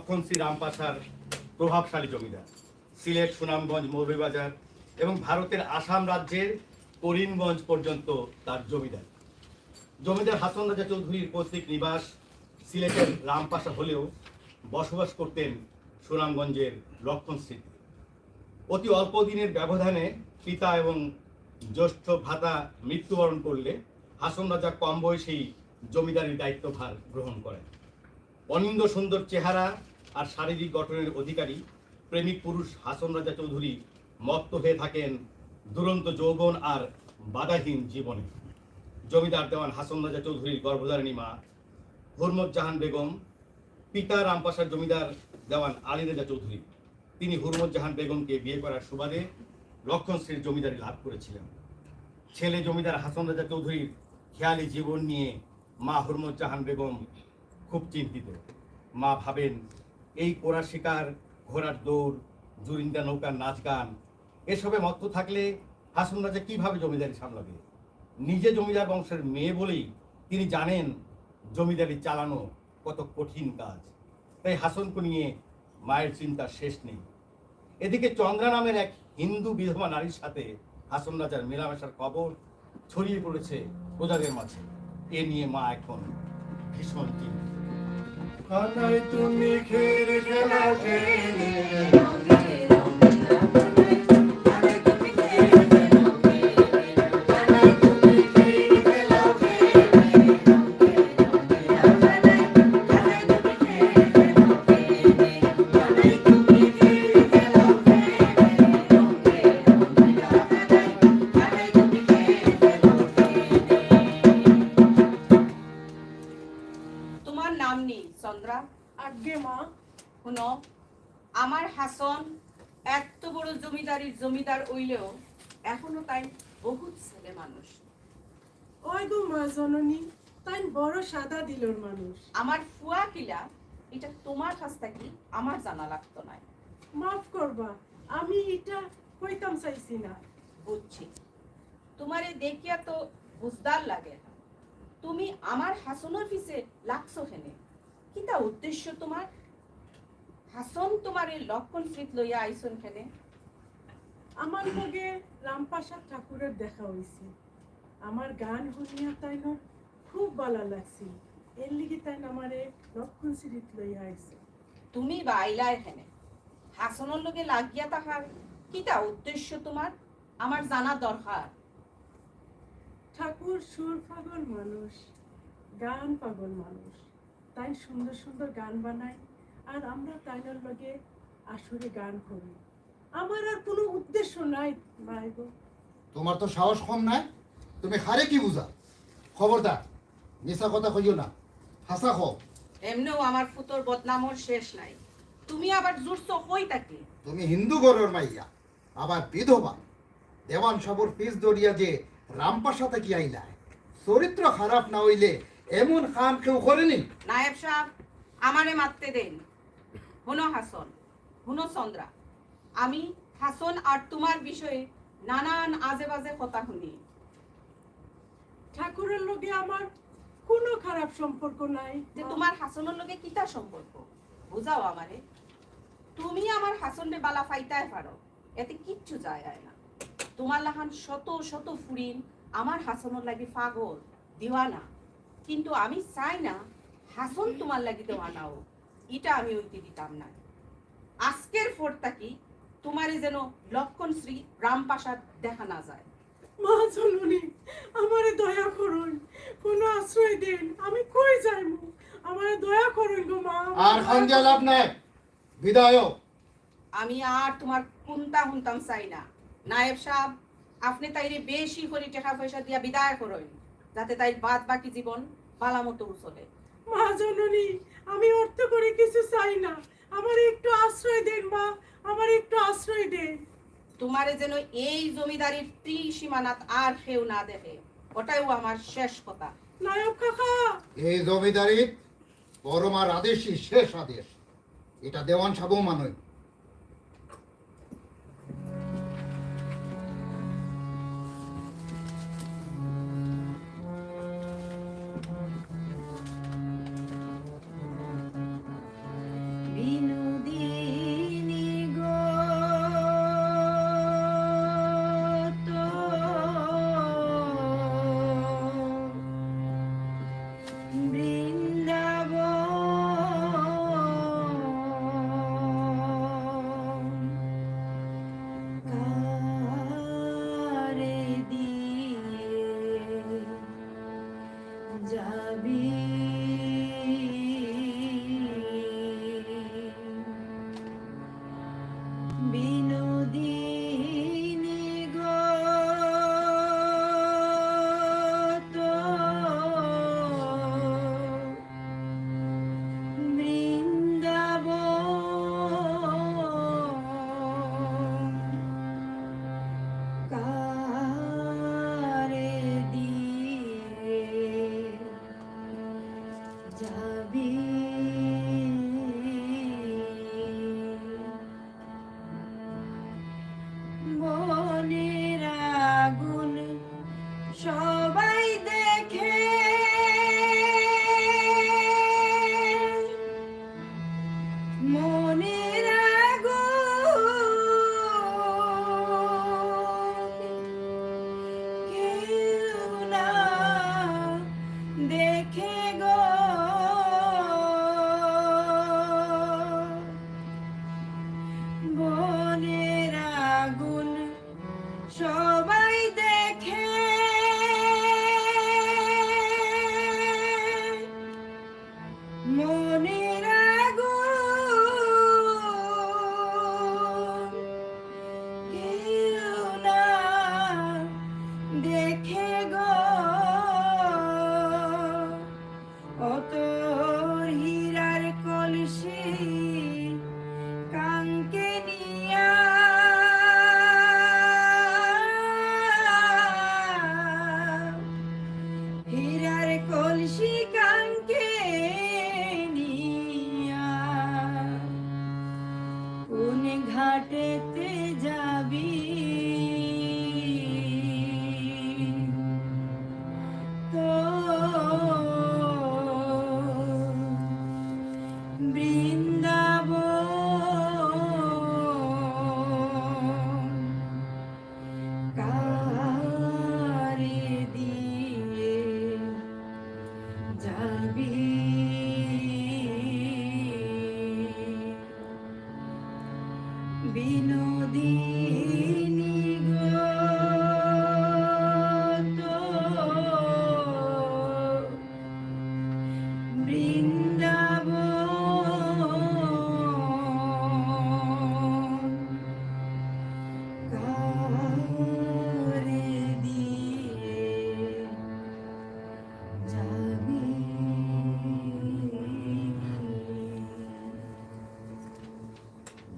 লক্ষণ শ্রী রামপাশার প্রভাবশালী জমিদার। সিলেট, সুনামগঞ্জ, মৌলভীবাজার এবং ভারতের আসাম রাজ্যের করিমগঞ্জ পর্যন্ত তার জমিদার। জমিদার হাসন রাজা চৌধুরীর পৈতৃক নিবাস সিলেটের রামপাশা হলেও বসবাস করতেন সুনামগঞ্জের লক্ষণ অতি অল্প দিনের ব্যবধানে পিতা এবং জ্যেষ্ঠ ভাতা মৃত্যুবরণ করলে হাসন রাজা কম বয়সেই জমিদারির দায়িত্বভার গ্রহণ করেন। অনিন্দ সুন্দর চেহারা আর শারীরিক গঠনের অধিকারী প্রেমিক পুরুষ হাসন রাজা চৌধুরী মত্ত হয়ে থাকেন দুরন্ত যৌবন আর বাধাহীন জীবনে। জমিদার দেওয়ান হাসন রাজা চৌধুরীর গর্ভধারিণী মা হুরমত জাহান বেগম, পিতা রামপাশার জমিদার দেওয়ান আলী রাজা চৌধুরী। তিনি হুরমত জাহান বেগমকে বিয়ে করার সুবাদে লক্ষণ শ্রীর জমিদারি লাভ করেছিলেন। ছেলে জমিদার হাসন রাজা চৌধুরীর খেয়ালি জীবন নিয়ে মা হুরমত জাহান বেগম খুব চিন্তিত। মা ভাবেন, এই কোরা শিকার, ঘোড়ার দৌড় জুরিন্দা নৌকার নাচ গান, এসবে মত্ত থাকলে হাসন রাজা কীভাবে জমিদারি সামলাবে? নিজে জমিদার বংশের মেয়ে বলেই তিনি জানেন জমিদারি চালানো কত কঠিন কাজ। তাই হাসনকে নিয়ে মায়ের চিন্তা শেষ নেই। এদিকে চন্দ্রা নামের এক হিন্দু বিধবা নারীর সাথে হাসন রাজার মেলামেশার খবর ছড়িয়ে পড়েছে প্রজাদের মাঝে। এ নিয়ে মা এখন ভীষণ চিন্তিত। কানাই তুমি খের খেলা খেলে হাসন এত বড় জমিদারির জমিদার হইলেও এখনও তাই বহুত ছেলে মানুষ। ওই গো মা জননী তাই বড় সাদা দিলর মানুষ। আমার ফুয়া কিলা এটা তোমার কাছ থেকে আমার জানা লাগতো না মাফ করবা আমি এটা কইতাম চাইছি না। বুঝছি। তোমারে দেখিয়া তো বুঝদার লাগে। তুমি আমার হাসনের পিছে লাগছো হেনে কিতা উদ্দেশ্য তোমার? হাসন তোমার এই লক্ষণ স্মৃত লইয়া আইসন হেনে আমার লগে রামপ্রসাদ ঠাকুরের দেখা হইছে। আমার গান শুনিয়া তাই না খুব ভালো লাগছে। এর লিগে তাই আমারে লক্ষণ সিরিত লইয়া আইছে। তুমি বাইলায় হেনে হাসনের লগে লাগিয়া তাহার কিতা উদ্দেশ্য তোমার? আমার জানা দরকার। ঠাকুর সুর পাগল মানুষ গান পাগল মানুষ। তাই সুন্দর সুন্দর গান বানায়। আর আমরা তাইনার লগে আসরে গান করি। আমার আর কোনো উদ্দেশ্য নাই ভাই গো। তোমার তো সাহস কম নাই। তুমি হারে কি বুঝা? খবরদার মিশা কথা কইও না। হাসা খো এমনিও আমার ফুতোর বদনামর শেষ নাই। তুমি আবার জুড়ছো কই তাকে তুমি হিন্দু গরের মাইয়া আবার বিধবা। দেওয়ান সাবর পিস দরিয়া যে রামপাশাতে কি আইলায় চরিত্র খারাপ না হইলে এমন কাম কেউ করেনি? নায়েব সাহেব আমারে মারতে দেন। হুনো হাসন হুনো চন্দ্রা। আমি হাসন আর তোমার বিষয়ে নানান আজে বাজে কথা শুনি। ঠাকুরের লগে আমার কোনো খারাপ সম্পর্ক নাই। যে তোমার হাসনের লগে কিতা সম্পর্ক? বুঝাও আমারে। তুমি আমার হাসনরে বালা ফাইতায় পারো এতে কিচ্ছু যায় আয় না। তোমার লাহান শত শত ফুরিন আমার হাসনের লাগি পাগল দিওয়ানা। কিন্তু আমি চাই না হাসন তোমার লাগি দেওয়ানা হোক এটা আমি ওইতে দিতাম না। আজকের ফোরটা কি? তোমারে যেন লক্ষণ শ্রী রামপ্রাসাদ দেখা না যায়। মা জননী আমারে দয়া করুন কোনো আশ্রয় দেন আমি কই যাইমু? আমারে দয়া করুন গো মা আর খান লাভ নাই। বিদায় আমি আর তোমার কুন্তা হুনতাম চাই না। নায়েব সাহেব আপনি তাইরে বেশি করে টাকা পয়সা দিয়া বিদায় করুন যাতে তাই বাদ বাকি জীবন বালা মতো চলে। মা জননী আমি অর্থ করে কিছু চাই না। আমার একটু আশ্রয় দেন মা। আমার একটু আশ্রয় দেন। তোমারে যেন এই জমিদারির ত্রি সীমানাত আর কেউ না দেখে। ওটাইও আমার শেষ কথা। নায়ক কাকা! এই জমিদারির পরমার আদেশই শেষ আদেশ। এটা দেওয়ান সাবও মানয় Dabir. ঘাটেতে যাবি। তো দিয়ে যাবি। বিনোদিনী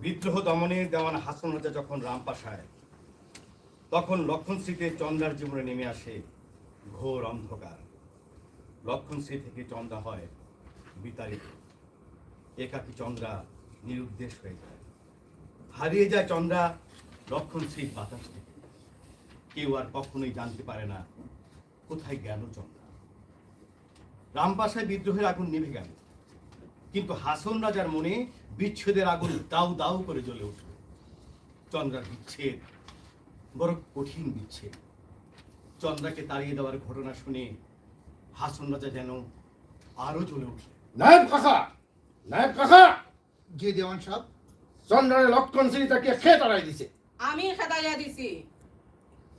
বিদ্রোহ দমনে দেওয়ান হাসন রাজা যখন রামপাশায় তখন লক্ষণ স্মৃতিতে চন্দ্রার জীবনে নেমে আসে ঘোর অন্ধকার। লক্ষণ স্মৃতি থেকে চন্দ্রা হয় বিতাড়িত। একাকী চন্দ্রা নিরুদ্দেশ হয়ে যায়। হারিয়ে যায় চন্দ্রা লক্ষণ স্মৃত বাতাস থেকে। কেউ আর কখনোই জানতে পারে না কোথায় গেল চন্দ্রা। রামপাশায় বিদ্রোহের আগুন নেমে গেল। কিন্তু হাসন রাজার মনে বিচ্ছেদের আগুন দাউ দাউ করে জ্বলে উঠল। চন্দ্রার বিচ্ছেদ বড় কঠিন বিচ্ছেদ। চন্দ্রাকে তাড়িয়ে দেওয়ার ঘটনা শুনে হাসন রাজা যেন আরও জ্বলে উঠল নায়ব কাকা নায়ব কাকা! জি দেওয়ান সাহেব। চন্দ্রের লক্ষণ তাকে খেয়ে তাড়াই দিছে? আমি খেদাইয়া দিছি।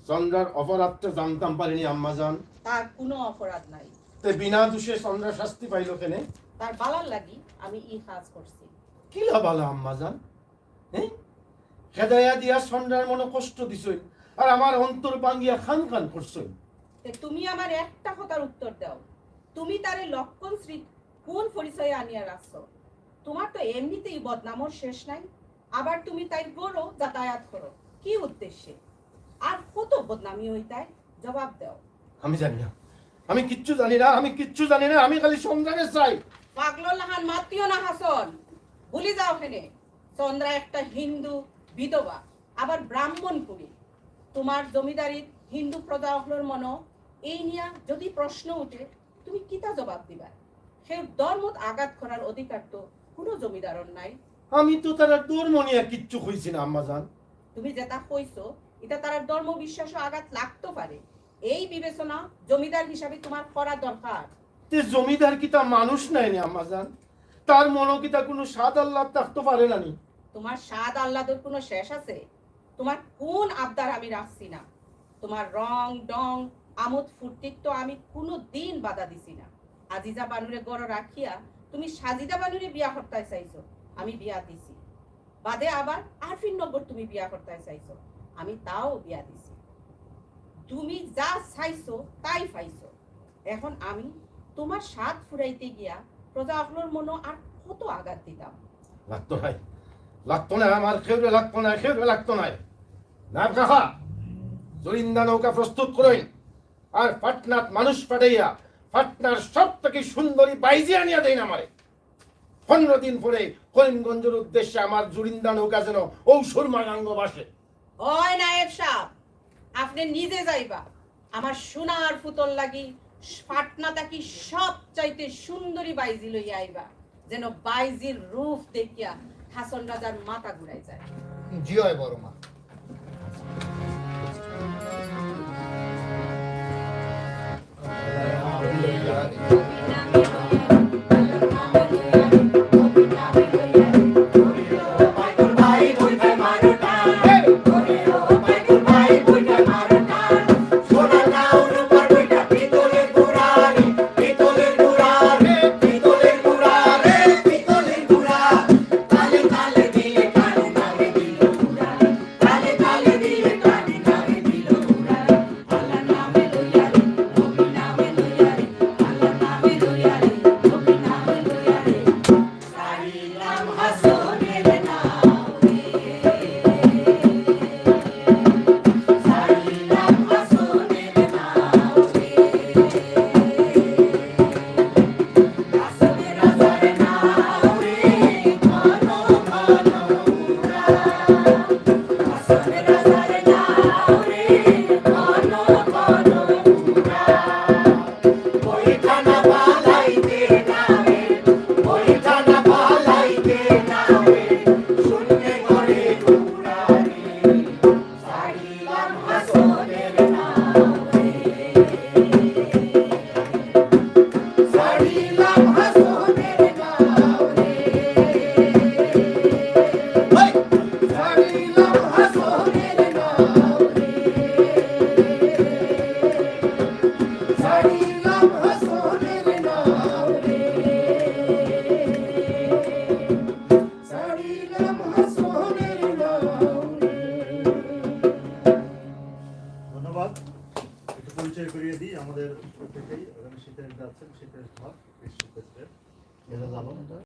চন্দ্রার অপরাধটা জানতাম পারিনি আম্মাজান তার কোনো অপরাধ নাই। তে বিনা দোষে চন্দ্রা শাস্তি পাইল কেনে? তার বালার লাগি আমি ই কাজ করছি। কি লাভালা আম্মাজান হ্যাঁ হেদায়া দিয়া চন্দ্রার মনে কষ্ট দিছই আর আমার অন্তর ভাঙ্গিয়া খান খান করছই। তুমি আমার একটা কথার উত্তর দাও। তুমি তারে লক্ষণ শ্রী কোন পরিচয়ে আনিয়া রাখছো? তোমার তো এমনিতেই বদনামর শেষ নাই। আবার তুমি তাই বড় যাতায়াত করো। কি উদ্দেশ্যে? আর কত বদনামি হই তাই? জবাব দাও। আমি জানি না। আমি কিচ্ছু জানি না আমি কিচ্ছু জানি না আমি খালি চন্দ্রাকে চাই। পাগল লাহান মাতিও না হাসন। ভুলি যাও ওখানে চন্দ্রা একটা হিন্দু বিধবা আবার ব্রাহ্মণ কুড়ি তোমার জমিদারির হিন্দু প্রজা হলোর মন এই নিয়া যদি প্রশ্ন উঠে তুমি কিতা জবাব দিবা? সে ধর্মত আঘাত করার অধিকার তো কোনো জমিদারর নাই। আমি তো তারা তোর মনে আর কিচ্ছু কইছি না আম্মাজান তুমি যেটা কইছো এটা তার ধর্ম বিশ্বাস আঘাত লাগতে পারে। এই বিবেচনা জমিদার হিসাবে তোমার করা দরকার। তে জমিদার কি তা মানুষ নাই নি আম্মাজান তার মনো কি তা কোনো স্বাদ আল্লাহ থাকতে পারে না নি? তোমার স্বাদ আহ্লাদের কোনো শেষ আছে? তোমার কোন আবদার আমি রাখছি না? তোমার রং, ডং, আমোদ ফুর্তির তো আমি কোনো দিন বাধা দিছি না। আজিজা বানুরে গড় রাখিয়া তুমি সাজিদা বানুরে বিয়া করতে চাইছো, আমি বিয়া দিছি। বাদে আবার আরফিন নগর তুমি বিয়া করতে চাইছো, আমি তাও বিয়া দিছি। তুমি যা চাইছো, তাই পাইছো। এখন আমি তোমার স্বাদ ফুরাইতে গিয়া প্রজা অকলোর মনো আর কত আঘাত দিতাম। লাগতো নাই। লাগতো না আমার খেউরে লাগতো না খেউরে লাগতো নাই। না কাকা জরিন্দা নৌকা প্রস্তুত করইন আর পাটনাত মানুষ পাঠাইয়া পাটনার সব থেকে সুন্দরী বাইজি আনিয়া দেন আমারে। পনেরো দিন পরে করিমগঞ্জের উদ্দেশ্যে আমার জুরিন্দা নৌকা যেন ঔষর মাগাঙ্গ বাসে। ওই নায়েব সাহেব আপনি নিজে যাইবা। আমার সোনার ফুতল লাগি ফাটনা তাকি সব চাইতে সুন্দরী বাইজি লইয়া আইবা? যেন বাইজির রূপ দেখিয়া হাসন রাজার মাথা ঘুরাই যায়। জিয় বড় মা। ধন্যবাদ